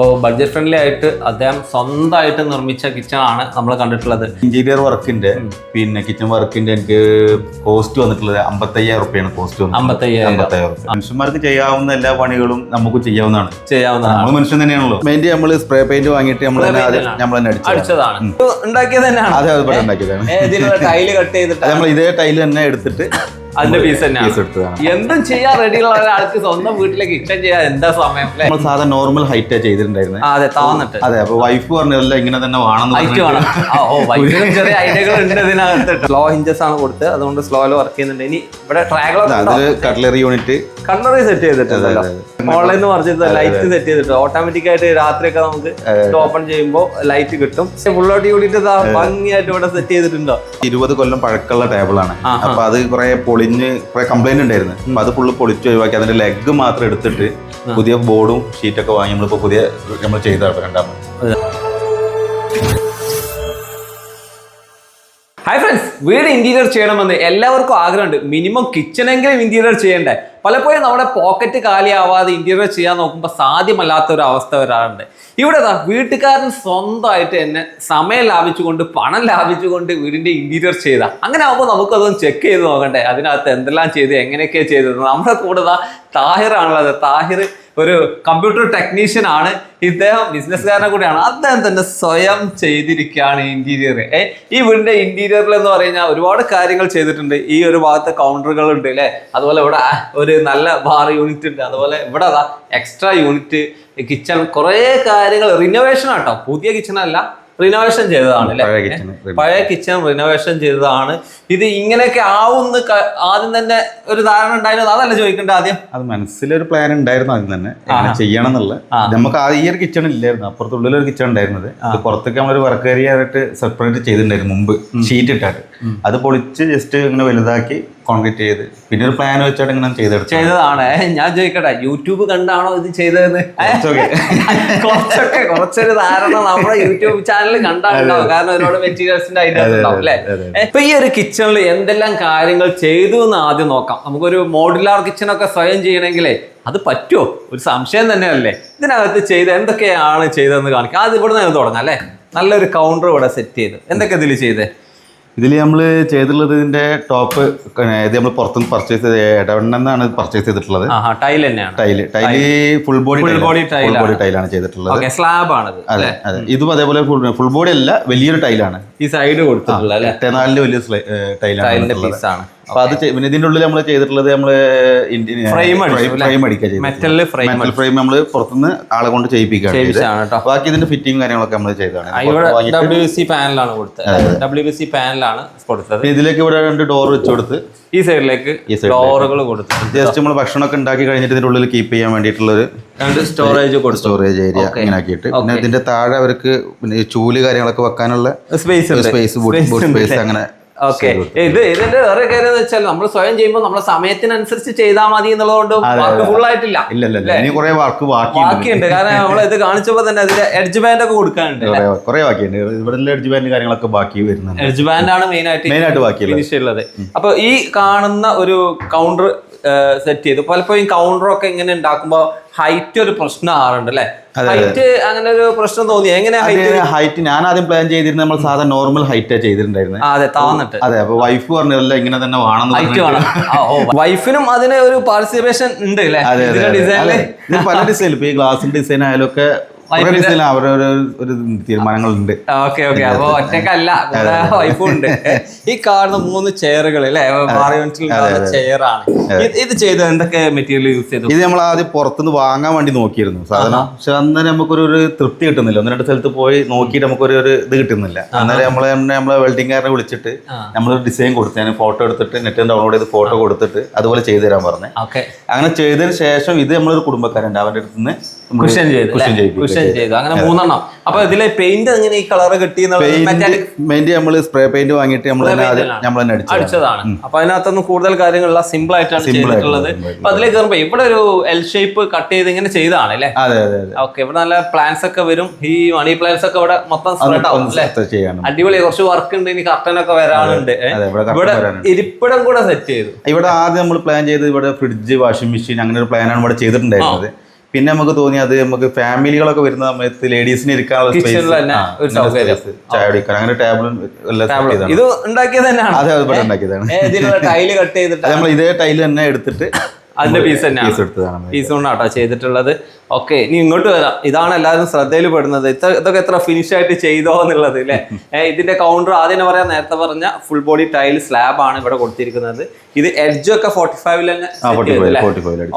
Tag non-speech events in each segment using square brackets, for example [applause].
അപ്പോൾ budget friendly ആയിട്ട് അദ്ദേഹം സ്വന്തമായിട്ട് നിർമ്മിച്ച കിച്ചൺ ആണ് നമ്മൾ കണ്ടിട്ടുള്ളത്. ഇന്റീരിയർ വർക്കിന്റെ പിന്നെ കിച്ചൺ വർക്കിന്റെ എനിക്ക് കോസ്റ്റ് വന്നിട്ടുള്ളത് അമ്പത്തയ്യായിരം റുപ്യാണ്. കോസ്റ്റ് അമ്പത്തയ്യായിരം. മനുഷ്യന്മാർക്ക് ചെയ്യാവുന്ന എല്ലാ പണികളും നമുക്ക് ചെയ്യാവുന്നതാണ്. ചെയ്യാവുന്നതാണ്. നമ്മൾ മനുഷ്യൻ തന്നെയാണല്ലോ. മെയിൻലി നമ്മൾ സ്പ്രേ പെയിന്റ് വാങ്ങിയിട്ട് നമ്മൾ. നമ്മൾ തന്നെ അടിച്ചതാണ്. ഉണ്ടാക്കിയത് തന്നെയാണ്? അതെ അതുപോലെ ഉണ്ടാക്കിയതാണ്. ഇതിലുള്ള ടൈൽ കട്ട് ചെയ്തിട്ട്? നമ്മൾ ഇതേ ടൈൽ തന്നെ എടുത്തിട്ട് അതിന്റെ പീസ് തന്നെയാണ് എന്തും ചെയ്യാൻ റെഡിയുള്ള ഒരാൾക്ക് സ്വന്തം വീട്ടിലേക്ക് കിച്ചൺ ചെയ്യാൻ എന്താ സമയം നമ്മൾ സാധാരണ നോർമൽ ഹൈറ്റാ ചെയ്തിട്ടുണ്ടായിരുന്നത് അതെ താന്നിട്ട് അതെ അപ്പൊ വൈഫ് പറഞ്ഞതല്ല ഇങ്ങനെ തന്നെ വേണം. ചെറിയ ഐഡിയകൾ ഉണ്ട് ഇതിനകത്ത്. സ്ലോ ഹിഞ്ചസ് ആണ് കൊടുത്ത് അതുകൊണ്ട് സ്ലോയിൽ വർക്ക് ചെയ്യുന്നുണ്ട്. ഇനി ഇവിടെ അതിൽ കട്ട്ലറി യൂണിറ്റ് കട്ട്ലറി സെറ്റ് ചെയ്തിട്ടുണ്ടല്ലോ. അതെ, പറഞ്ഞിട്ട് ലൈറ്റ് സെറ്റ് ചെയ്തിട്ട് ഓട്ടോമാറ്റിക് ആയിട്ട് രാത്രിയൊക്കെ നമുക്ക് ഓപ്പൺ ചെയ്യുമ്പോൾ ലൈറ്റ് കിട്ടും. ഫുള്ളോട്ട് കൂടിയിട്ട് ഭംഗിയായിട്ട് ഇവിടെ സെറ്റ് ചെയ്തിട്ടുണ്ടോ? ഇരുപത് കൊല്ലം പഴക്കമുള്ള ടേബിളാണ് ആണ്. അപ്പൊ അത് കുറെ പൊളിഞ്ഞ് കുറെ കംപ്ലൈന്റ് ഉണ്ടായിരുന്നു. അപ്പൊ അത് ഫുള്ള് പൊളിച്ച് ഒഴിവാക്കി. അതിന്റെ ലെഗ് മാത്രം എടുത്തിട്ട് പുതിയ ബോർഡും ഷീറ്റൊക്കെ വാങ്ങി നമ്മളിപ്പോ പുതിയ നമ്മൾ ചെയ്താണ് രണ്ടാമത് ഹായ് ഫ്രണ്ട്സ് വീട് ഇന്റീരിയർ ചെയ്യണമെന്ന് എല്ലാവർക്കും ആഗ്രഹമുണ്ട്. മിനിമം കിച്ചണെങ്കിലും ഇന്റീരിയർ ചെയ്യണ്ടേ. പലപ്പോഴും നമ്മുടെ പോക്കറ്റ് കാലിയാവാതെ ഇന്റീരിയർ ചെയ്യാൻ നോക്കുമ്പോൾ സാധ്യമല്ലാത്ത ഒരു അവസ്ഥ വരാറുണ്ട്. ഇവിടെ വീട്ടുകാരൻ സ്വന്തമായിട്ട് തന്നെ സമയം ലാഭിച്ചുകൊണ്ട് പണം ലാഭിച്ചുകൊണ്ട് വീടിന്റെ ഇന്റീരിയർ ചെയ്ത. അങ്ങനെ ആകുമ്പോൾ നമുക്കതൊന്ന് ചെക്ക് ചെയ്ത് നോക്കണ്ടേ. അതിനകത്ത് എന്തെല്ലാം ചെയ്ത് എങ്ങനെയൊക്കെ ചെയ്തത് നമ്മുടെ കൂടെ താഹിറാണുള്ളത് താഹിർ ഒരു കമ്പ്യൂട്ടർ ടെക്നീഷ്യൻ ആണ്. ഇദ്ദേഹം ബിസിനസ്സുകാരനെ കൂടിയാണ്. അദ്ദേഹം തന്നെ സ്വയം ചെയ്തിരിക്കുകയാണ് ഇന്റീരിയർ ഈ വീടിന്റെ ഇന്റീരിയറിൽ എന്ന് പറഞ്ഞാൽ ഒരുപാട് കാര്യങ്ങൾ ചെയ്തിട്ടുണ്ട്. ഈ ഒരു ഭാഗത്ത് കൗണ്ടറുകൾ ഉണ്ട് അല്ലേ അതുപോലെ ഇവിടെ ഒരു നല്ല ബാർ യൂണിറ്റ് ഉണ്ട്. അതുപോലെ ഇവിടെ അതാ എക്സ്ട്രാ യൂണിറ്റ് കിച്ചൺ കുറേ കാര്യങ്ങൾ. റിനോവേഷൻ ആട്ടോ. പുതിയ കിച്ചൺ അല്ല. റിനോവേഷൻ ചെയ്തതാണ് അല്ലേ പഴയ? കിച്ചൺ റിനോവേഷൻ ചെയ്തതാണ്. ഇത് ഇങ്ങനെയൊക്കെ ആവുന്ന ആദ്യം തന്നെ ഒരു ധാരണ ഉണ്ടായിരുന്നു? അതല്ല ചോദിക്കേണ്ടത് ആദ്യം? അത് മനസ്സിലൊരു പ്ലാൻ ഉണ്ടായിരുന്നു ആദ്യം തന്നെ. ചെയ്യണം എന്നുള്ള. നമുക്ക് ആ ഈ ഒരു കിച്ചൺ ഇല്ലായിരുന്നു. അപ്പുറത്തുള്ളിൽ ഒരു കിച്ചൺ ഉണ്ടായിരുന്നത് അത് പുറത്തേക്ക് നമ്മളൊരു വർക്ക് ഏരിയ ആയിട്ട് സെപ്പറേറ്റ് ചെയ്തിട്ടുണ്ടായിരുന്നു മുമ്പ്. ഷീറ്റ് ഇട്ടാട്ട്. അത് പൊളിച്ച് ജസ്റ്റ് ഇങ്ങനെ വലുതാക്കി കോൺക്രീറ്റ് ചെയ്ത്. പിന്നെ ഒരു പ്ലാൻ വെച്ചിട്ട് ഇങ്ങനെ ചെയ്തെടുത്തു. ചെയ്തതാണ്. ഞാൻ ചോദിക്കട്ടെ യൂട്യൂബ് കണ്ടാണോ ഇത് ചെയ്തതെന്ന്? കുറച്ചൊക്കെ. കുറച്ചൊരു ധാരണ നമ്മുടെ യൂട്യൂബ് ചാനൽ കണ്ടാണ്ടാവും കാരണം ഒരുപാട് മെറ്റീരിയൽസിന്റെ ഐഡിയ ഉണ്ടാവും അല്ലേ? ഇപ്പൊ ഈ ഒരു കിച്ചണിൽ എന്തെല്ലാം കാര്യങ്ങൾ ചെയ്തു എന്ന് ആദ്യം നോക്കാം. നമുക്കൊരു മോഡുലാർ കിച്ചൺ ഒക്കെ സ്വയം ചെയ്യണമെങ്കിലേ അത് പറ്റുമോ ഒരു സംശയം തന്നെയല്ലേ? ഇതിനകത്ത് ചെയ്ത് എന്തൊക്കെയാണ് ചെയ്തതെന്ന് കാണിക്കാം. അത് ഇവിടെ നിന്ന് തുടങ്ങാം അല്ലേ? നല്ലൊരു കൗണ്ടർ ഇവിടെ സെറ്റ് ചെയ്ത്. എന്തൊക്കെ ഇതിൽ ചെയ്തേ? ഇതിൽ നമ്മൾ ചെയ്തിട്ടുള്ളത് ഇതിന്റെ ടോപ്പ് ഇത് നമ്മൾ പുറത്തുനിന്ന് പർച്ചേസ് ചെയ്ത് ഇടവണ്ണെന്നാണ് പർച്ചേസ് ചെയ്തിട്ടുള്ളത്. ടൈൽ തന്നെയാണ്. Tile tile full body full body tile. Body ടൈലാണ് ചെയ്തിട്ടുള്ളത്. സ്ലാബ് ആണ് അതെ അതെ. ഇതും അതേപോലെ ഫുൾ ബോഡി അല്ല വലിയൊരു ടൈലാണ് ഈ സൈഡ് കൊടുത്തിട്ടുള്ള എട്ടേനാലിന്റെ വലിയ ടൈലാണ് ടൈലിന്റെ പീസ് ആണ്. അപ്പൊ അത് പിന്നെ ഇതിന്റെ ഉള്ളിൽ നമ്മൾ ചെയ്തിട്ടുള്ളത് നമ്മൾ അടിച്ചു, ഫ്രെയിം അടിക്കുക ഫ്രെയിം മെറ്റൽ ഫ്രെയിം നമ്മൾ പുറത്തുനിന്ന് ആളെ കൊണ്ട് ചെയ്യിപ്പിക്കുകയാണ് ബാക്കി ഇതിന്റെ ഫിറ്റിംഗ് കാര്യങ്ങളൊക്കെ നമ്മൾ ചെയ്തതാണ്. ഡബ്ല്യു സി പാനലാണ് കൊടുത്തത്. ഡബ്ല്യു ബി സി പാനലാണ് കൊടുത്തത്. ഇതിലേക്ക് ഇവിടെ രണ്ട് ഡോർ വെച്ച് കൊടുത്ത് ഈ സൈഡിലേക്ക് ഡോറുകൾ കൊടുത്തു ജസ്റ്റ് നമ്മൾ ഭക്ഷണമൊക്കെ ഉണ്ടാക്കി കഴിഞ്ഞിട്ട് ഇതിന്റെ ഉള്ളിൽ കീപ്പ് ചെയ്യാൻ വേണ്ടിയിട്ടുള്ള ഒരു രണ്ട് സ്റ്റോറേജ് കൊടുത്തു. സ്റ്റോറേജ് ഏരിയ ഇങ്ങനെ ആക്കിയിട്ട്. പിന്നെ ഇതിന്റെ താഴെ അവർക്ക് പിന്നെ ചൂൽ കാര്യങ്ങളൊക്കെ വെക്കാനുള്ള സ്പേസ് സ്പേസ് സ്പേസ് അങ്ങനെ ഓക്കെ. ഇത് ഇതിന്റെ വേറെ കാര്യം എന്ന് വെച്ചാൽ നമ്മൾ സ്വയം ചെയ്യുമ്പോൾ നമ്മളെ സമയത്തിനനുസരിച്ച് ചെയ്താൽ മതി എന്നുള്ളതുകൊണ്ട് വർക്ക് ഫുൾ ആയിട്ടില്ല ഇനി കുറെ വർക്ക് ബാക്കിയുണ്ട്. കാരണം നമ്മൾ ഇത് കാണിച്ചപ്പോൾ തന്നെ അതിന്റെ എഡ്ജ് ബാൻഡ് ഒക്കെ കൊടുക്കാനുണ്ട് കുറെ ബാക്കിയുണ്ട്. ഇവിടെ എഡ്ജ് ബാൻഡ് കാര്യങ്ങളൊക്കെ ബാക്കി വരുന്നുണ്ട്. എഡ്ജ് ബാൻഡ് ആണ് മെയിൻ ആയിട്ട് മെയിൻ ആയിട്ട് ബാക്കിയുള്ളത്. ഫിനിഷ് ഉള്ളത് അപ്പൊ ഈ കാണുന്ന ഒരു കൗണ്ടർ സെറ്റ് ചെയ്തു. പലപ്പോഴും കൗണ്ടർ ഒക്കെ ഇങ്ങനെ ഉണ്ടാക്കുമ്പോ ഹൈറ്റ് ഒരു പ്രശ്നം ആറുണ്ട് അല്ലെ? ഹൈറ്റ് അങ്ങനെ ഒരു പ്രശ്നം തോന്നി എങ്ങനെ ഹൈറ്റ് ഹൈറ്റ് ഞാൻ ആദ്യം പ്ലാൻ ചെയ്തിരുന്നത് നമ്മൾ സാധാരണ നോർമൽ ഹൈറ്റ് ചെയ്തിരുണ്ടായിരുന്നത് അതെ താന്നിട്ട്. അതെ അപ്പൊ വൈഫ് പറഞ്ഞതല്ല ഇങ്ങനെ തന്നെ ഹൈറ്റ് വേണം. വൈഫിനും അതിന് ഒരു പാർട്ടിസിപ്പേഷൻ ഉണ്ട് അല്ലെ. ഡിസൈനിൽ പല ഡിസൈൻ ഇപ്പൊ ഈ ഗ്ലാസിന്റെ ഡിസൈൻ ആയാലും ഒക്കെ തീരുമാനങ്ങളുണ്ട്. ഓക്കെ ഓക്കെ അപ്പൊ ഒറ്റക്കല്ല വൈഫും ഉണ്ട്. ഈ കാണുന്ന മൂന്ന് ചെയറുകൾ അല്ലെ ചെയറാണ് ഇത് ചെയ്ത് എന്തൊക്കെ മെറ്റീരിയൽ യൂസ് ചെയ്തു? ഇത് നമ്മൾ ആദ്യം പുറത്തുനിന്ന് വാങ്ങാൻ വേണ്ടി നോക്കിയിരുന്നു. സാധനം പക്ഷെ അന്നേരം നമുക്കൊരു ഒരു തൃപ്തി കിട്ടുന്നില്ല. ഒന്ന് രണ്ട് സ്ഥലത്ത് പോയി നോക്കിയിട്ട് നമുക്കൊരു ഒരു ഇത് കിട്ടുന്നില്ല. അന്നേരം നമ്മളെ നമ്മളെ വെൽഡിംഗുകാരനെ വിളിച്ചിട്ട് നമ്മളൊരു ഡിസൈൻ കൊടുത്തു ഞാൻ ഫോട്ടോ എടുത്തിട്ട് നെറ്റ് ഡൗൺലോഡ് ചെയ്ത് ഫോട്ടോ കൊടുത്തിട്ട് അതുപോലെ ചെയ്തു തരാൻ പറഞ്ഞു അങ്ങനെ ചെയ്തതിന് ശേഷം ഇത് നമ്മളൊരു കുടുംബക്കാരുണ്ട്. അവരുടെ അടുത്ത് നിന്ന് കുഷൻ ചെയ്തു കുഷൻ കുഷൻ ചെയ്തു. അങ്ങനെ മൂന്നെണ്ണം. അപ്പൊ ഇതിലെ പെയിന്റ് എങ്ങനെ ഈ കളർ കിട്ടി പെയിന്റ് നമ്മൾ സ്പ്രേ പെയിന്റ് വാങ്ങിയിട്ട് നമ്മൾ നമ്മൾ തന്നെ അടിച്ചതാണ്. അപ്പൊ അതിനകത്തൊന്നും കൂടുതൽ കാര്യങ്ങളില്ല സിമ്പിൾ ആയിട്ടാണ് ചെയ്തിട്ടുള്ളത്. അപ്പൊ അതിലേക്ക് കയറുമ്പോ ഇവിടെ ഒരു എൽ ഷേപ്പ് കട്ട് ചെയ്ത് ഇങ്ങനെ ചെയ്താണ് അല്ലേ? ഓക്കെ ഇവിടെ നല്ല പ്ലാൻസ് ഒക്കെ വരും. ഈ മണി പ്ലാൻസ് ഒക്കെ ഇവിടെ മൊത്തം സ്പ്രെഡ് ആവും അടിപൊളി കുറച്ച് വർക്ക് ഉണ്ട് ഇനി കർട്ടൻ ഒക്കെ വരാനുണ്ട്. ഇവിടെ ഇരിപ്പിടം കൂടെ സെറ്റ് ചെയ്തു. ഇവിടെ ആദ്യം നമ്മൾ പ്ലാൻ ചെയ്ത് ഇവിടെ ഫ്രിഡ്ജ് വാഷിംഗ് മെഷീൻ അങ്ങനെ ഒരു പ്ലാനാണ് ഇവിടെ ചെയ്തിട്ടുണ്ടായിരുന്നത്. പിന്നെ നമുക്ക് തോന്നി അത് നമുക്ക് ഫാമിലികളൊക്കെ വരുന്ന സമയത്ത് ലേഡീസിന് ഇരിക്കാനുള്ള. സ്പേസ് ചായ കുടിക്കാൻ. അങ്ങനെ ടേബിളും ഇത് ഉണ്ടാക്കിയത് തന്നെയാണ്? അതെ അതുപോലെ ഉണ്ടാക്കിയതാണ്. ടൈൽ കട്ട് ചെയ്തിട്ട്? നമ്മൾ ഇതേ ടൈൽ തന്നെ എടുത്തിട്ട് അതിന്റെ പീസ് തന്നെ. പീസ് കൊണ്ടാട്ടോ ചെയ്തിട്ടുള്ളത്. ഓക്കെ ഇനി ഇങ്ങോട്ട് വരാം. ഇതാണ് എല്ലാവരും ശ്രദ്ധയിൽ പെടുന്നത് ഇത്ര ഇതൊക്കെ എത്ര ഫിനിഷ് ആയിട്ട് ചെയ്തോ എന്നുള്ളത് അല്ലേ ഇതിന്റെ കൗണ്ടർ ആദ്യം പറയാൻ പറയാം. നേരത്തെ പറഞ്ഞ ഫുൾ ബോഡി ടൈൽ സ്ലാബ് ആണ് ഇവിടെ കൊടുത്തിരിക്കുന്നത്. ഇത് എഡ്ജ് ഒക്കെ ഫോർട്ടി ഫൈവിൽ തന്നെ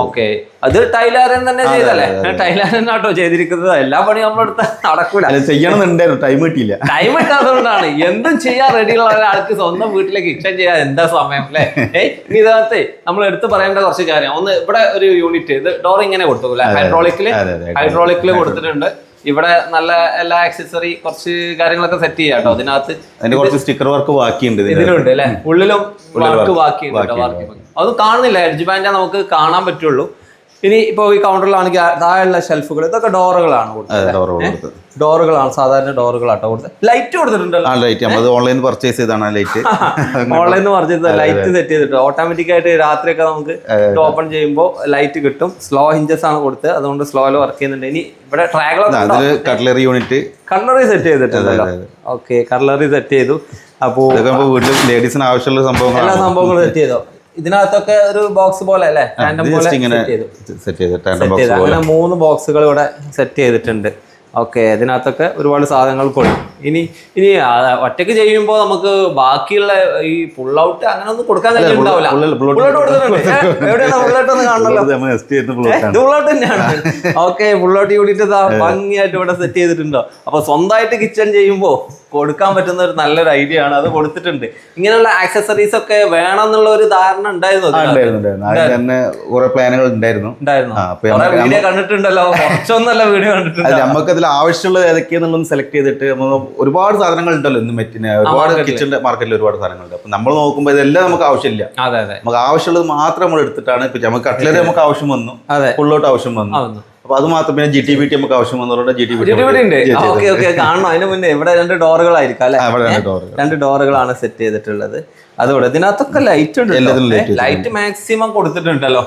ഓക്കെ അത് ടൈലാരൻ തന്നെ ചെയ്തല്ലേ ടൈലാരൻ ആട്ടോ ചെയ്തിരിക്കുന്നത്. എല്ലാ പണിയും നമ്മളെടുത്ത് നടക്കൂല. ചെയ്യണമെന്നുണ്ടായിരുന്നു. ടൈം കിട്ടിയില്ല. ടൈം കിട്ടാത്തതുകൊണ്ടാണ്. എന്തും ചെയ്യാൻ റെഡിയുള്ള ഒരാൾക്ക് സ്വന്തം വീട്ടിലേക്ക് ഇഷ്ടം ചെയ്യാൻ എന്താ സമയം അല്ലേ? ഏയ് ഇനി ഇതിനകത്ത് നമ്മൾ എടുത്ത് പറയേണ്ട കുറച്ച് കാര്യം. ഒന്ന് ഇവിടെ ഒരു യൂണിറ്റ് ഇത് ഡോർ ഇങ്ങനെ കൊടുത്തു അല്ലെ? ഹൈഡ്രോളിക്കിൽ. ഹൈഡ്രോളിക്കിൽ കൊടുത്തിട്ടുണ്ട്. ഇവിടെ നല്ല എല്ലാ ആക്സസറി കുറച്ച് കാര്യങ്ങളൊക്കെ സെറ്റ് ചെയ്യാം കേട്ടോ. അതിനകത്ത് അതിന്റെ കുറച്ച് സ്റ്റിക്കർ വർക്ക് ബാക്കിയുണ്ട് ഇതിലുണ്ട് അല്ലെ? ഉള്ളിലും വർക്ക് ബാക്കിയുണ്ട്. അത് കാണുന്നില്ല എഡ്ജ് ബാൻഡേ നമുക്ക് കാണാൻ പറ്റുള്ളൂ. ഇനി ഇപ്പൊ ഈ കൗണ്ടറിലാണെങ്കിൽ താഴെയുള്ള ഷെൽഫുകൾ ഇതൊക്കെ ഡോറുകളാണ് കൊടുത്തത് ഡോറുകളാണ് സാധാരണ ഡോറുകളാട്ടോ കൊടുത്തത്. ലൈറ്റ് കൊടുത്തിട്ടുണ്ടല്ലോ. ലൈറ്റ് നമ്മൾ ഓൺലൈൻ പർച്ചേസ് ചെയ്താണ് light online purchase light set ചെയ്തിട്ട്? ഓട്ടോമാറ്റിക് ആയിട്ട് രാത്രിയൊക്കെ നമുക്ക് ഓപ്പൺ ചെയ്യുമ്പോൾ ലൈറ്റ് കിട്ടും. സ്ലോ ഹിഞ്ചസ് ആണ് കൊടുത്തത്. അതുകൊണ്ട് സ്ലോയിൽ വർക്ക് ചെയ്യുന്നുണ്ട്. ഇനി ഇവിടെ ട്രാഗിളൊക്കെ കട്ട്ലറി യൂണിറ്റ് കട്ട്ലറി സെറ്റ് ചെയ്തിട്ടുണ്ടല്ലോ. ഓക്കെ കട്ട്ലറി സെറ്റ് ചെയ്തു. അപ്പോൾ വീട്ടിൽ ലേഡീസിന് ആവശ്യമുള്ള എല്ലാ സംഭവങ്ങളാണ് സംഭവങ്ങളും സെറ്റ് ചെയ്തോ? ഇതിനകത്തൊക്കെ ഒരു ബോക്സ് പോലെ അല്ലേ? പോലെ സെറ്റ് ചെയ്ത്. അങ്ങനെ മൂന്ന് ബോക്സുകൾ ഇവിടെ സെറ്റ് ചെയ്തിട്ടുണ്ട്. ഓക്കെ ഇതിനകത്തൊക്കെ ഒരുപാട് സാധനങ്ങൾ കൊടുക്കും ഇനി ഇനി ഒറ്റയ്ക്ക് ചെയ്യുമ്പോൾ നമുക്ക് ബാക്കിയുള്ള ഈ പുൾ ഔട്ട് അങ്ങനെ ഒന്നും കൊടുക്കാൻ പുള്ളോട്ട് തന്നെയാണ്. ഓക്കെ ഔട്ട് യൂണിറ്റ് ഭംഗിയായിട്ട് ഇവിടെ സെറ്റ് ചെയ്തിട്ടുണ്ടോ? അപ്പൊ സ്വന്തമായിട്ട് കിച്ചൺ ചെയ്യുമ്പോൾ കൊടുക്കാൻ പറ്റുന്ന ഒരു നല്ലൊരു ഐഡിയ ആണ്. അത് കൊടുത്തിട്ടുണ്ട്. ഇങ്ങനെയുള്ള ആക്സസറീസ് ഒക്കെ വേണം എന്നുള്ള ഒരു ധാരണ ഉണ്ടായിരുന്നു പ്ലാനുകൾ ഉണ്ടായിരുന്നു വീഡിയോ കണ്ടിട്ടുണ്ടല്ലോ. കുറച്ചൊന്നല്ല വീഡിയോ കണ്ടിട്ടുണ്ട് നമുക്ക് അതിൽ ആവശ്യമുള്ളത് ഏതൊക്കെയാണെന്നുള്ളത് സെലക്ട് ചെയ്തിട്ട് നമ്മൾ ഒരുപാട് സാധനങ്ങൾ ഉണ്ടല്ലോ ഇന്ന് മെറ്റിന്. ഒരുപാട് കിച്ചൺ മാർക്കറ്റിൽ ഒരുപാട് സാധനങ്ങളുണ്ട്. അപ്പൊ നമ്മൾ നോക്കുമ്പോൾ ഇതെല്ലാം നമുക്ക് ആവശ്യമില്ല. നമുക്ക് ആവശ്യമുള്ളത് മാത്രം നമ്മൾ എടുത്തിട്ടാണ്. ഇപ്പൊ നമുക്ക് കട്ട്ലറി നമുക്ക് ആവശ്യം വന്നു. ഫുള്ളോട്ട് ആവശ്യം വന്നു. അപ്പൊ അത് മാത്രം പിന്നെ ജി ടി ബി ടി നമുക്ക് ആവശ്യം വന്നതുകൊണ്ട് ജി ടി ബി ഓക്കെ കാണണം. അതിന് മുന്നേ ഇവിടെ രണ്ട് ഡോറുകളായിരിക്കും അല്ലെ? രണ്ട് ഡോറുകളാണ് സെറ്റ് ചെയ്തിട്ടുള്ളത്. അതുകൊണ്ട് ഇതിനകത്തൊക്കെ ലൈറ്റ് ഉണ്ട് ലൈറ്റ് മാക്സിമം കൊടുത്തിട്ടുണ്ടല്ലോ.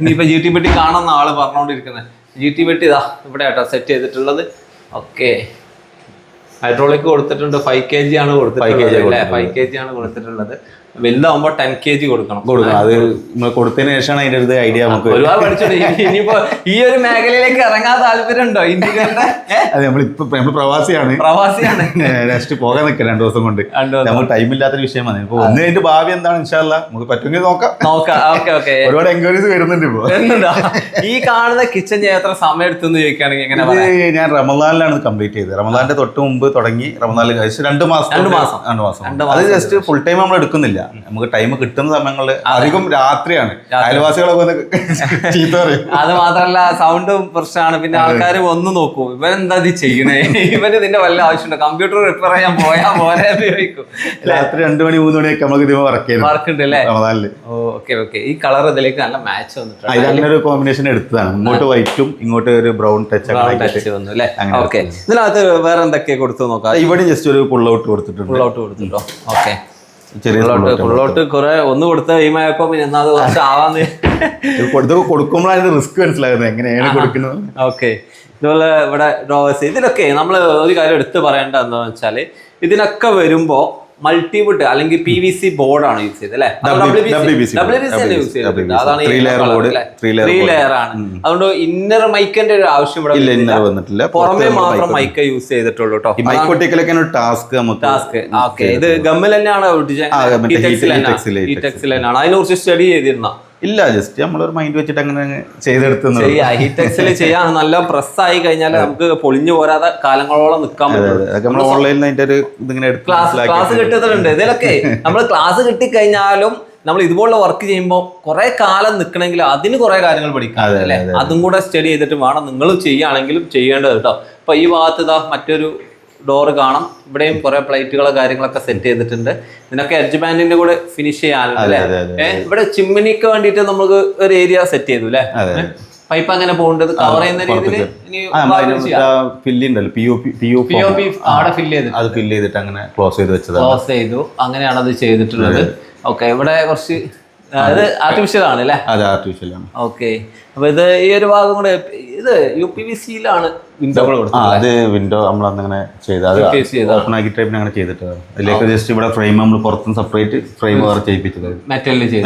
ഇനിയിപ്പോ ജി ടി പെട്ടി കാണുന്ന ആൾ പറഞ്ഞോണ്ടിരിക്കുന്നത് ജി ടി പെട്ടി ഇതാ ഇവിടെ ആട്ടോ സെറ്റ് ചെയ്തിട്ടുള്ളത്. ഓക്കെ. ഹൈഡ്രോളിക് കൊടുത്തിട്ടുണ്ട്. ഫൈവ് കെ ജി ആണ് കൊടുത്തിട്ടുള്ളത്. ഫൈവ് കെ ജി ആണ് കൊടുത്തിട്ടുള്ളത്. വലുതാവുമ്പോ ടെൻ കെ ജി കൊടുക്കണം. കൊടുക്കണം. അത് നമ്മൾ കൊടുത്തതിന് ശേഷമാണ് അതിന്റെ ഒരു ഐഡിയ നമുക്ക് ഒരുപാട് പഠിച്ചിട്ടുണ്ട്. ഇനി- ഇനിയിപ്പോ ഈ ഒരു മേഖലയിലേക്ക് ഇറങ്ങാൻ താല്പര്യമുണ്ടോ? ഇന്ത്യക്കാരുടെ നമ്മൾ നമ്മളിപ്പോ നമ്മൾ പ്രവാസിയാണ്. പ്രവാസിയാണ്. നെക്സ്റ്റ് പോകാൻ നിൽക്കാം രണ്ടു ദിവസം കൊണ്ട്. നമ്മൾ ടൈം ഇല്ലാത്തൊരു വിഷയമാണ് ഇപ്പൊ ഒന്ന് അതിന്റെ ഭാവി എന്താണ് ഇൻഷാല്ല നമുക്ക് പറ്റുമെങ്കിൽ നോക്കാം. നോക്കാം. Okay okay. ഒരുപാട് എൻക്വയറീസ് വരുന്നുണ്ട് ഇപ്പൊ. ഈ കാണുന്ന കിച്ചൺ ചെയ്യാൻ എത്ര സമയം എടുത്തെന്ന് ചോദിക്കുകയാണെങ്കിൽ എങ്ങനെ ഞാൻ റമദാനിലാണ് കംപ്ലീറ്റ് ചെയ്തത്. റമദാനിന്റെ തൊട്ട് മുമ്പ് തുടങ്ങി റമദാനിൽ കഴിച്ച് രണ്ട് മാസം. രണ്ട് മാസം. രണ്ട് മാസം അത് ജസ്റ്റ് ഫുൾ ടൈം നമ്മൾ എടുക്കുന്നില്ല. നമുക്ക് ടൈം കിട്ടുന്ന സമയങ്ങളിൽ അധികം രാത്രിയാണ്. അയൽവാസികളൊക്കെ [laughs] അത് മാത്രല്ല സൗണ്ടും പ്രശ്നമാണ്. പിന്നെ ആൾക്കാർ ഒന്ന് നോക്കൂ. ഇവരെന്താ ഇത് ചെയ്യണേ [laughs] ഇവന് ഇതിന്റെ വല്ല ആവശ്യമുണ്ടോ? കമ്പ്യൂട്ടർ റിപ്പയർ ചെയ്യാൻ പോയാ പോരാ രാത്രി രണ്ടു മണി മൂന്ന് മണിയൊക്കെ നമുക്ക് ഇതിമ വർക്ക് വർക്ക് ഉണ്ട് അല്ലേ? ഓക്കെ ഓക്കെ ഈ കളർ ഇതിലേക്ക് നല്ല മാച്ച് വന്നിട്ടുണ്ട്. അങ്ങനെ ഒരു കോമ്പിനേഷൻ എടുത്തതാണ്. ഇങ്ങോട്ട് വൈറ്റും ഇങ്ങോട്ട് ഒരു ബ്രൗൺ ടച്ച് ടച്ച് വന്നു അല്ലേ? ഓക്കെ ഇതിനകത്ത് വേറെ എന്തൊക്കെ കൊടുത്തു നോക്കാം? ഇവിടെ ജസ്റ്റ് ഒരു പുള്ളൗട്ട് ഔട്ട് കൊടുത്തിട്ടുണ്ട്. പുള്ളൗട്ട് കൊടുത്തിട്ടുണ്ടോ? ഓക്കെ ഫുള്ളോട്ട് ഫുള്ളോട്ട് കുറെ ഒന്ന് കൊടുത്ത കഴിയുമ്പോഴപ്പോ പിന്നെ എന്നാ അത് കുറച്ച് ആവാന്ന്. ഇത് കൊടുത്ത് കൊടുക്കുമ്പോൾ അതിന്റെ റിസ്ക് മനസ്സിലാകുന്നത്. എങ്ങനെയാണ് കൊടുക്കുന്നത്? ഓക്കെ. ഇതുപോലെ ഇവിടെ ഡ്രോവേഴ്സ് ഇതിലൊക്കെ നമ്മൾ ഒരു കാര്യം എടുത്തു പറയേണ്ട എന്താണെന്ന് വെച്ചാൽ ഇതിനൊക്കെ വരുമ്പോ മൾട്ടിവുഡ് അല്ലെങ്കിൽ പി വി സി ബോർഡാണ് യൂസ് ചെയ്തത് അല്ലെ? അതാണ് ത്രീ ലെയർ ആണ്. അതുകൊണ്ട് ഇന്നർ മൈക്കിന്റെ ഒരു ആവശ്യം ഇവിടെ. വന്നിട്ടില്ല. പുറമേ മാത്രം മൈക്ക് യൂസ് ചെയ്തിട്ടുള്ളൂ കേട്ടോ. മൈക്ക് ഒട്ടിക്കലൊക്കെ ടാസ്ക് ടാസ്ക് ഓക്കെ ഇത് ഗമ്മിൽ തന്നെയാണ് അതിനെ കുറിച്ച് സ്റ്റഡി ചെയ്തിരുന്ന? ഇല്ല ജസ്റ്റ് നമ്മളൊരു മൈൻഡ് വെച്ചിട്ട് അങ്ങനെ ചെയ്തെടുത്ത് ഹീറ്റെക്സിൽ ചെയ്യാൻ നല്ല പ്രസ് ആയി കഴിഞ്ഞാൽ നമുക്ക് പൊളിഞ്ഞു പോരാതെ കാലങ്ങളോളം നിൽക്കാൻ പറ്റും ഓൺലൈനിൽ അതിന്റെ ഒരു ഇതിങ്ങനെ ക്ലാസ് ക്ലാസ് കിട്ടുന്നുണ്ട് ഇതിലൊക്കെ നമ്മൾ ക്ലാസ് കിട്ടിക്കഴിഞ്ഞാലും നമ്മൾ ഇതുപോലുള്ള വർക്ക് ചെയ്യുമ്പോൾ കുറെ കാലം നിൽക്കണമെങ്കിൽ അതിന് കുറെ കാര്യങ്ങൾ പഠിക്കാം. അല്ലേ? അതും കൂടെ സ്റ്റഡി ചെയ്തിട്ട് വേണം നിങ്ങൾ ചെയ്യുകയാണെങ്കിലും ചെയ്യേണ്ടത് കേട്ടോ. അപ്പൊ ഈ ഭാഗത്ത് ഇതാ മറ്റൊരു ഡോറ് കാണാം. ഇവിടെയും കുറെ പ്ലേറ്റുകളോ കാര്യങ്ങളൊക്കെ സെറ്റ് ചെയ്തിട്ടുണ്ട്. ഇതിനൊക്കെ എഡ്ജ് ബാൻഡിന്റെ കൂടെ ഫിനിഷ് ഏഹ് ഇവിടെ ചിമ്മിനിക്ക് വേണ്ടിയിട്ട് നമുക്ക് ഒരു ഏരിയ സെറ്റ് ചെയ്തു അല്ലേ? പൈപ്പ് അങ്ങനെ പോകേണ്ടത് കവർ ചെയ്യുന്ന രീതിയിൽ അത് ഫില്ല് ചെയ്തിട്ട് അങ്ങനെ ക്ലോസ് ചെയ്ത് ക്ലോസ് ചെയ്തു. അങ്ങനെയാണ് അത് ചെയ്തിട്ടുള്ളത്. ഓക്കെ ഇവിടെ കുറച്ച് അത് ആർട്ടിഫിഷ്യൽ ആണ് അല്ലേ? അത് ആർട്ടിഫിഷ്യൽ ആണ്. ഓക്കെ അപ്പൊ ഇത് ഈ ഒരു ഭാഗം കൂടെ ഇത് യു പി വി സിയിലാണ് വിൻഡോകൾ അത് വിൻഡോ നമ്മൾ അങ്ങനെ ചെയ്ത് അത് ഓപ്പൺ ആക്കി ടൈപ്പിന് അങ്ങനെ ചെയ്തിട്ട് അതിലേക്ക് ജസ്റ്റ് ഇവിടെ ഫ്രെയിം നമ്മൾ പുറത്തുനിന്ന് സെപ്പറേറ്റ് ഫ്രെയിം വേറെ ചെയ്യിപ്പിച്ചത്. മെറ്റലിൽ ചെയ്തു.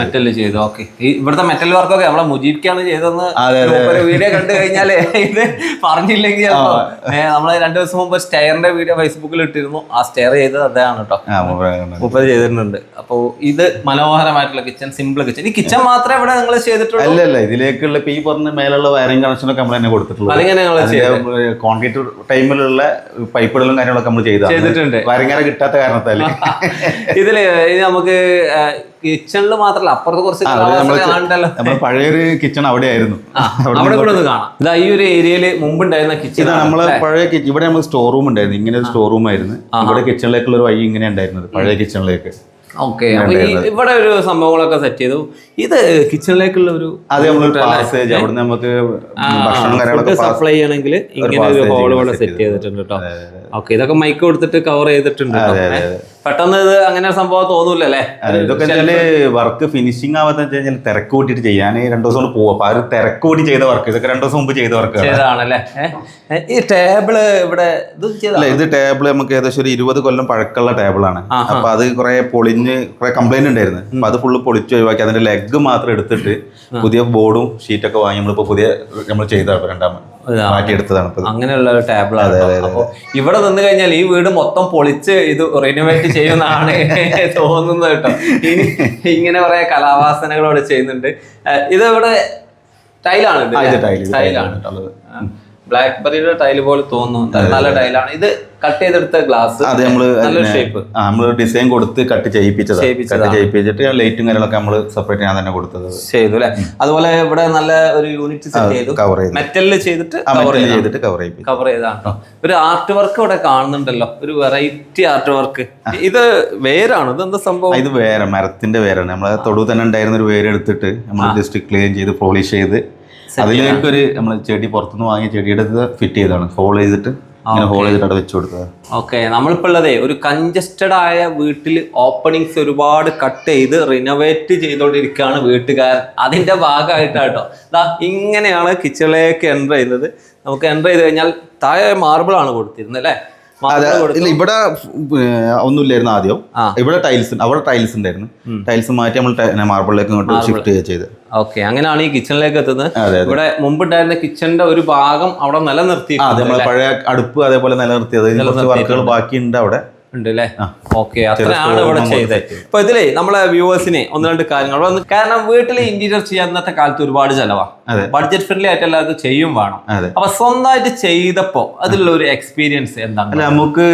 മെറ്റലിൽ ചെയ്തു. ഓക്കെ ഇവിടുത്തെ മെറ്റൽ വർക്കൊക്കെ നമ്മളെ മുജീബ്ക്കാണ് ചെയ്തതെന്ന് വീഡിയോ കണ്ടു കഴിഞ്ഞാൽ [laughs] ഇത് പറഞ്ഞില്ലെങ്കിൽ നമ്മളെ രണ്ടു ദിവസം മുമ്പ് സ്റ്റെയറിന്റെ വീഡിയോ ഫേസ്ബുക്കിൽ ഇട്ടിരുന്നു. ആ സ്റ്റെയർ ചെയ്തത് അദ്ദേഹമാണ് കേട്ടോ മുപ്പത് ചെയ്തിട്ടുണ്ട്. അപ്പോ ഇത് മനോഹരമായിട്ടുള്ള കിച്ചൺ സിമ്പിൾ കിച്ചൺ ഈ കിച്ചൺ മാത്രമേ ഇവിടെ നിങ്ങൾ ചെയ്തിട്ടുള്ളൂ? അല്ല അല്ല. ഇതിലേക്കുള്ള ഇപ്പൊ ഈ പറഞ്ഞ മേലുള്ള വയറിംഗ് കണക്ഷൻ ഒക്കെ നമ്മൾ തന്നെ കൊടുത്തിട്ടുള്ളത്. കോൺക്രീറ്റ് ടൈമിലുള്ള പൈപ്പുകളും കാര്യങ്ങളൊക്കെ നമ്മൾ ചെയ്തിട്ടുണ്ട്. വയറിംഗ് കിട്ടാത്ത കാരണത്താൽ. [laughs] ഇതിൽ ഇത് നമുക്ക് കിച്ചണിൽ മാത്രല്ല അപ്പുറത്ത് കുറച്ച് പഴയൊരു കിച്ചൺ അവിടെ ആയിരുന്നു അവിടെ കൂടെ ഒന്ന് കാണാം. ഇതാ ഈ ഒരു ഏരിയയിൽ മുമ്പുണ്ടായിരുന്ന കിച്ചൺ നമ്മൾ പഴയ ഇവിടെ നമ്മൾ സ്റ്റോർ റൂം ഉണ്ടായിരുന്നു ഇങ്ങനെ ഒരു സ്റ്റോർ റൂം ആയിരുന്നു. ഇവിടെ കിച്ചണിലേക്കുള്ള ഒരു വഴി ഇങ്ങനെ ഉണ്ടായിരുന്നത് പഴയ കിച്ചണിലേക്ക് ഓക്കെ ഇവിടെ ഒരു സംഭവങ്ങളൊക്കെ സെറ്റ് ചെയ്തു. ഇത് കിച്ചണിലേക്കുള്ള ഒരു അത് നമ്മൾ പാസേജ് അവിടെ നമുക്ക് ഭക്ഷണം സപ്ലൈ ചെയ്യണമെങ്കിൽ ഇങ്ങനെ ഒരു ഹോൾ ഇവിടെ സെറ്റ് ചെയ്തിട്ടുണ്ട് കേട്ടോ ഓക്കെ ഇതൊക്കെ മൈക്ക് കൊടുത്തിട്ട് കവർ ചെയ്തിട്ടുണ്ട്? പെട്ടെന്ന് ഇത് അങ്ങനെ ഒരു സംഭവം തോന്നൂലേ ഇതൊക്കെ വെച്ചാൽ വർക്ക് ഫിനിഷിംഗ് ആവാത്ത കഴിഞ്ഞാൽ തിരക്ക് കൂട്ടിയിട്ട് ചെയ്യാൻ രണ്ടു ദിവസം കൊണ്ട് പോവാം. അപ്പൊ ആ ഒരു തിരക്ക് കൂടി ചെയ്ത വർക്ക് ഇതൊക്കെ രണ്ടു ദിവസം മുമ്പ് ചെയ്ത വർക്ക് ചെയ്തതാണല്ലേ? ഈ ടേബിൾ ഇവിടെ ഇത് ചെയ്ത അല്ല ഇത് ടേബിൾ നമുക്ക് ഏകദേശം ഒരു ഇരുപത് കൊല്ലം പഴക്കമുള്ള ടേബിളാണ്. അപ്പൊ അത് കുറെ പൊളിഞ്ഞ് കുറെ കംപ്ലൈന്റ് ഉണ്ടായിരുന്നു. അപ്പൊ അത് ഫുള്ള് പൊളിച്ച് ഒഴിവാക്കി അതിന്റെ ലെഗ് മാത്രം എടുത്തിട്ട് പുതിയ ബോർഡും ഷീറ്റൊക്കെ വാങ്ങി നമ്മളിപ്പോ പുതിയ നമ്മൾ ചെയ്തതാണ് രണ്ടാമത്. മാറ്റിയെടുത്തതാണ്. അങ്ങനെയുള്ള ഒരു ടേബിളാണ്. അപ്പോൾ ഇവിടെ നിന്ന് കഴിഞ്ഞാൽ ഈ വീട് മൊത്തം പൊളിച്ച് ഇത് റിനോവേറ്റ് ചെയ്യുന്നതാണ് [laughs] തോന്നുന്നത് കേട്ടോ. ഇനി ഇങ്ങനെ കുറെ കലാവാസനകളോട് ചെയ്യുന്നുണ്ട്. ഇത് ഇവിടെ ടൈലാണ്. ടൈലാണ്. ഉള്ളത്. ബ്ലാക്ക് ബെറിയുടെ ടൈൽ പോലെ തോന്നുന്നു. നല്ല ടൈലാണ് ഇത് കട്ട് ചെയ്തെടുത്ത ഗ്ലാസ് അത് നമ്മൾ ഷേപ്പ് നമ്മൾ ഡിസൈൻ കൊടുത്ത് കട്ട് ചെയ്യിപ്പിച്ചത്. ചെയ്യിപ്പിച്ചതാണ്. കട്ട് ചെയ്യിപ്പിച്ചിട്ട് ലൈറ്റും കാര്യങ്ങളൊക്കെ നമ്മൾ സെപ്പറേറ്റ് ഞാൻ തന്നെ കൊടുത്തത്. ചെയ്തു അല്ലെ? അതുപോലെ ഇവിടെ നല്ല ഒരു യൂണിറ്റ് സെറ്റ് ചെയ്തു. കവർ ചെയ്തു. മെറ്റലിൽ ചെയ്തിട്ട് കവർ ചെയ്തിട്ട് കവർ ചെയ്യും കവർ ചെയ്താണ് ഒരു ആർട്ട് വർക്ക് ഇവിടെ കാണുന്നുണ്ടല്ലോ. ഒരു വെറൈറ്റി ആർട്ട് വർക്ക് ഇത് വേരാണ്? ഇത് എന്താ സംഭവം ഇത് വേറെ മരത്തിന്റെ വേരാണ്. നമ്മളെ തൊടു തന്നെ ഉണ്ടായിരുന്ന ഒരു വേരെടുത്തിട്ട് നമ്മൾ ജസ്റ്റ് ക്ലീൻ ചെയ്ത് പോളിഷ് ചെയ്ത് അതിലേക്കൊരു നമ്മൾ ചെടി പുറത്തുനിന്ന് വാങ്ങിയ ചെടിയുടെ ഫിറ്റ് ചെയ്താണ് ഹോൾ ചെയ്തിട്ട് ഇങ്ങനെ ഹോൾ ചെയ്തിട്ട് അവിടെ വെച്ച് കൊടുത്തത്. ഓക്കെ നമ്മളിപ്പോൾ ഉള്ളതേ ഒരു കൺജസ്റ്റഡ് ആയ വീട്ടിൽ ഓപ്പണിങ്സ് ഒരുപാട് കട്ട് ചെയ്ത് റിനോവേറ്റ് ചെയ്തുകൊണ്ടിരിക്കുകയാണ് വീട്ടുകാരൻ. അതിന്റെ ഭാഗമായിട്ടാട്ടോ. ദാ ഇങ്ങനെയാണ് കിച്ചണിലേക്ക് എന്റർ ചെയ്യുന്നത്. നമുക്ക് എന്റർ ചെയ്ത് കഴിഞ്ഞാൽ താഴെ മാർബിൾ ആണ് കൊടുത്തിരുന്നത് അല്ലേ? ഇവിടെ ഒന്നുമില്ലായിരുന്നു ആദ്യം. ഇവിടെ ടൈൽസ് അവിടെ ടൈൽസ് ഉണ്ടായിരുന്നു. ടൈൽസ് മാറ്റി നമ്മൾ മാർബിളിലേക്ക് ഇങ്ങോട്ട് ഷിഫ്റ്റ് ചെയ്യുക ചെയ്ത്. ഓക്കെ അങ്ങനെയാണ് ഈ കിച്ചണിലേക്ക് എത്തുന്നത്. ഇവിടെ മുമ്പ് ഉണ്ടായിരുന്ന മുമ്പുണ്ടായിരുന്ന കിച്ചണിന്റെ ഒരു ഭാഗം അവിടെ നിലനിർത്തി അതെ അത് പഴയ അടുപ്പ് അതേപോലെ നിലനിർത്തിയത് ഇതിന് കുറച്ച് വർക്കുകൾ ബാക്കിയുണ്ട് അവിടെ. ഉണ്ട് അല്ലേ ആ. ഓക്കെ അത്രയാണ് ഇവിടെ ചെയ്തത്. ഇപ്പൊ ഇതിലേ നമ്മളെ വ്യൂവേഴ്സിനെ ഒന്ന് രണ്ട് കാര്യങ്ങൾ. കാരണം വീട്ടിൽ ഇന്റീരിയർ ചെയ്യാൻ ഇന്നത്തെ കാലത്ത് ഒരുപാട് ചെലവാണ് ബഡ്ജറ്റ് ഫ്രണ്ട്ലി ആയിട്ട് എല്ലാവർക്കും ചെയ്യും വേണം. അപ്പൊ സ്വന്തമായിട്ട് ചെയ്തപ്പോ അതിലുള്ള ഒരു എക്സ്പീരിയൻസ് എന്താണ്? നമുക്ക്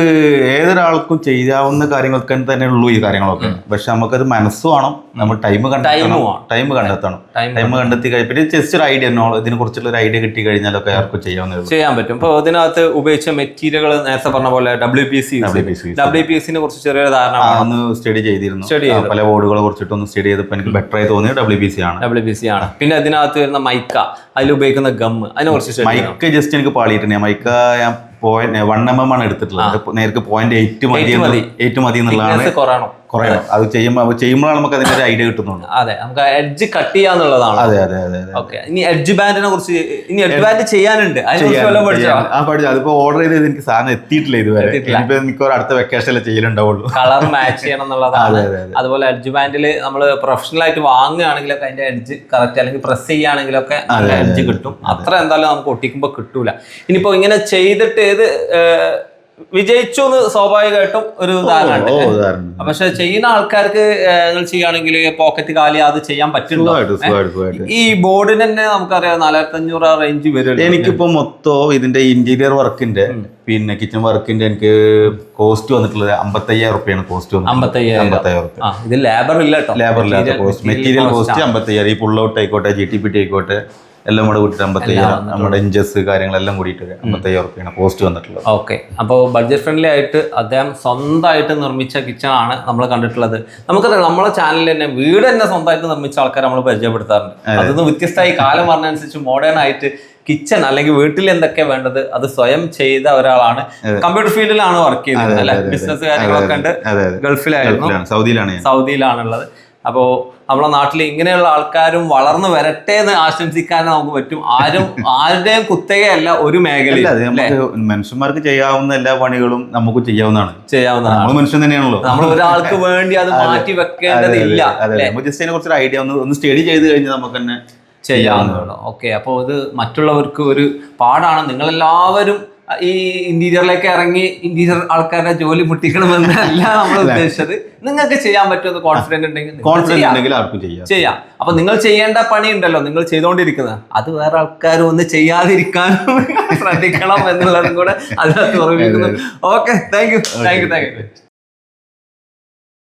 ഏതൊരാൾക്കും ചെയ്യാവുന്ന കാര്യങ്ങളൊക്കെ തന്നെ ഉള്ളൂ ഈ കാര്യങ്ങളൊക്കെ. പക്ഷെ നമുക്കത് മനസ്സ് വേണം. നമ്മൾ ടൈം കണ്ടെത്തണം. വേണം. ടൈം കണ്ടെത്തണം. ടൈം കണ്ടെത്തി കഴിഞ്ഞിട്ട് പിന്നെ ജസ്റ്റ് ഒരു ഐഡിയ ഇതിനെ കുറിച്ചുള്ള ഒരു ഐഡിയ കിട്ടി കഴിഞ്ഞാലൊക്കെ ആർക്കും ചെയ്യാവുന്നേ ചെയ്യാൻ പറ്റും. ഇപ്പൊ ഇതിനകത്ത് ഉപയോഗിച്ച മെറ്റീരിയലുകൾ നേരത്തെ പറഞ്ഞ പോലെ W P C WPC W P സിനെ കുറിച്ച് ചെറിയൊരു ധാരണ ഒന്ന് സ്റ്റഡി ചെയ്തിരുന്നു. സ്റ്റഡി ചെയ്തു. പല ബോർഡുകളെ കുറിച്ചിട്ട് ഒന്ന് സ്റ്റഡി ചെയ്തപ്പോൾ എനിക്ക് ബെറ്റർ ആയി തോന്നിയത് ഡബ്ല്യു ബി സി ആണ്. ഡബ്ല്യു പി സി ആണ്. പിന്നെ അതിനകത്ത് വരുന്ന മൈക്ക. അതിൽ ഉപയോഗിക്കുന്ന ഗം അതിനെ കുറിച്ച് മൈക്ക ജസ്റ്റ് എനിക്ക് പാളിയിട്ടുണ്ട് മൈക്ക ഞാൻ പോയിന്റ് വൺ എം എം ആണ് എടുത്തിട്ടുള്ളത്. നേരത്തെ പോയിന്റ് എയ്റ്റ് മതി. എയ്റ്റ് മതി. എന്നുള്ളതാണ് കുറയണം. കുറേ അത് ചെയ്യുമ്പോൾ ചെയ്യുമ്പോഴാണ് നമുക്ക് അതിന്റെ ഒരു ഐഡിയ കിട്ടുന്നുണ്ട് അതെ നമുക്ക് എഡ്ജ് കട്ട് ചെയ്യാന്നുള്ളതാണ്. അതെ അതെ അതെ ഓക്കെ. ഇനി എഡ്ജ് ബാൻഡിനെ കുറിച്ച് ഇനി എഡ്ജ് ബാൻഡ് ചെയ്യാനുണ്ട്. ആ പഠിച്ചു? അതിപ്പോ ഓർഡർ ചെയ്ത് എനിക്ക് സാധനം എത്തിയിട്ടില്ല ഇതുവരെ. ഇനിയിപ്പോ എനിക്ക് അടുത്ത വെക്കേഷനിലെ ചെയ്യലുണ്ടാവുള്ളൂ. കളർ മാച്ച് ചെയ്യണം എന്നുള്ളതാണ് അതെ, അതെ, അതുപോലെ എഡ്ജ് ബാൻഡിൽ നമ്മൾ പ്രൊഫഷണൽ ആയിട്ട് വാങ്ങുകയാണെങ്കിലൊക്കെ അതിന്റെ എഡ്ജ് കറക്റ്റ് അല്ലെങ്കിൽ പ്രസ് ചെയ്യുകയാണെങ്കിലൊക്കെ എഡ്ജ് കിട്ടും. അത്ര എന്തായാലും നമുക്ക് ഒട്ടിക്കുമ്പോൾ കിട്ടൂല. ഇനിയിപ്പോ ഇങ്ങനെ ചെയ്തിട്ട് ഏർ, വിജയിച്ചു എന്ന് സ്വാഭാവികമായിട്ടും ഒരു ഉദാഹരണം പക്ഷെ ചെയ്യുന്ന ആൾക്കാർക്ക് നിങ്ങൾ ചെയ്യുകയാണെങ്കിൽ പോക്കറ്റ് കാലി അത് ചെയ്യാൻ പറ്റുന്നുണ്ടോ? ഈ ബോർഡിന് തന്നെ നമുക്കറിയാം നാലായിരത്തി അഞ്ഞൂറ് റേഞ്ച് വരും എനിക്കിപ്പോ മൊത്തം ഇതിന്റെ ഇന്റീരിയർ വർക്കിന്റെ പിന്നെ കിച്ചൺ വർക്കിന്റെ എനിക്ക് കോസ്റ്റ് വന്നിട്ടുള്ളത് അമ്പത്തയ്യായിരം റുപ്യാണ് കോസ്റ്റ് അമ്പത്തയ്യായിരം ലേബർ ഇല്ല ലേബർ ഇല്ലാത്ത കോസ്റ്റ് മെറ്റീരിയൽ കോസ്റ്റ് അമ്പത്തയ്യായിരം. ഈ പുള്ളൗട്ട് ആയിക്കോട്ടെ ജി ടി പി ടി ആയിക്കോട്ടെ എല്ലാം കൂടെ കൂട്ടിയിട്ട് അമ്പത്തയ്യായിരം നമ്മുടെ ഇഞ്ചസ് കാര്യങ്ങളെല്ലാം കൂടിയിട്ട് അമ്പത്തയ്യായിരം റുപ്യാണ് കോസ്റ്റ് വന്നിട്ടുള്ളത്. ഓക്കെ അപ്പോൾ ബഡ്ജറ്റ് ഫ്രണ്ട്ലി ആയിട്ട് അദ്ദേഹം സ്വന്തമായിട്ട് നിർമ്മിച്ച കിച്ചൺ ആണ് നമ്മൾ കണ്ടിട്ടുള്ളത്. നമുക്കറിയാം നമ്മളെ ചാനലിൽ തന്നെ വീട് തന്നെ സ്വന്തമായിട്ട് നിർമ്മിച്ച ആൾക്കാരെ നമ്മൾ പരിചയപ്പെടുത്താറുണ്ട്. അതൊന്ന് വ്യത്യസ്തമായി കാലം പറഞ്ഞനുസരിച്ച് മോഡേൺ ആയിട്ട് കിച്ചൺ അല്ലെങ്കിൽ വീട്ടിൽ എന്തൊക്കെ വേണ്ടത് അത് സ്വയം ചെയ്ത ഒരാളാണ്. കമ്പ്യൂട്ടർ ഫീൽഡിലാണ് വർക്ക് ചെയ്യുന്നത് അല്ലെ? ബിസിനസ് കാര്യങ്ങളൊക്കെ ഉണ്ട് ഗൾഫിലായിരുന്നു. സൗദിയിലാണ്. സൗദിയിലാണുള്ളത്. അപ്പോൾ നമ്മളെ നാട്ടിൽ ഇങ്ങനെയുള്ള ആൾക്കാരും വളർന്നു വരട്ടെ എന്ന് ആശംസിക്കാൻ നമുക്ക് പറ്റും. ആരും [laughs] ആരുടെയും കുത്തകയല്ല ഒരു മേഖല മനുഷ്യന്മാർക്ക് ചെയ്യാവുന്ന എല്ലാ പണികളും നമുക്ക് ചെയ്യാവുന്നതാണ്. ചെയ്യാവുന്നതാണ്. നമ്മൾ മനുഷ്യൻ തന്നെയാണല്ലോ. നമ്മൾ ഒരാൾക്ക് [laughs] വേണ്ടി അത് മാറ്റി വെക്കേണ്ടതില്ല ജസ്റ്റ് അതിനെ കുറിച്ചൊരു ഐഡിയ ഒന്ന് ഒന്ന് സ്റ്റഡി ചെയ്ത് കഴിഞ്ഞാൽ നമുക്ക് തന്നെ ചെയ്യാവുന്നതാണ്. ഓക്കെ അപ്പോൾ ഇത് മറ്റുള്ളവർക്ക് ഒരു പാടാണ്. നിങ്ങളെല്ലാവരും ഈ ഇന്റീരിയറിലേക്ക് ഇറങ്ങി ഇന്റീരിയർ ആൾക്കാരുടെ ജോലി മുട്ടിക്കണമെന്നല്ല [laughs] നമ്മൾ ഉദ്ദേശിച്ചത്. നിങ്ങൾക്ക് ചെയ്യാൻ പറ്റുമെന്ന് കോൺഫിഡന്റ് ഉണ്ടെങ്കിൽ കോൺഫിഡന്റ് കോൺഫിഡൻസ് ഉണ്ടെങ്കിൽ ആർക്കും ചെയ്യാം. ചെയ്യാം. അപ്പൊ നിങ്ങൾ ചെയ്യേണ്ട പണി ഉണ്ടല്ലോ നിങ്ങൾ ചെയ്തുകൊണ്ടിരിക്കുന്നത് അത് വേറെ ആൾക്കാരും ഒന്ന് ചെയ്യാതിരിക്കാനും [laughs] ശ്രദ്ധിക്കണം എന്നുള്ളതും കൂടെ അതിനകത്ത് ഓർമ്മിക്കുന്നു okay thank you thank you thank you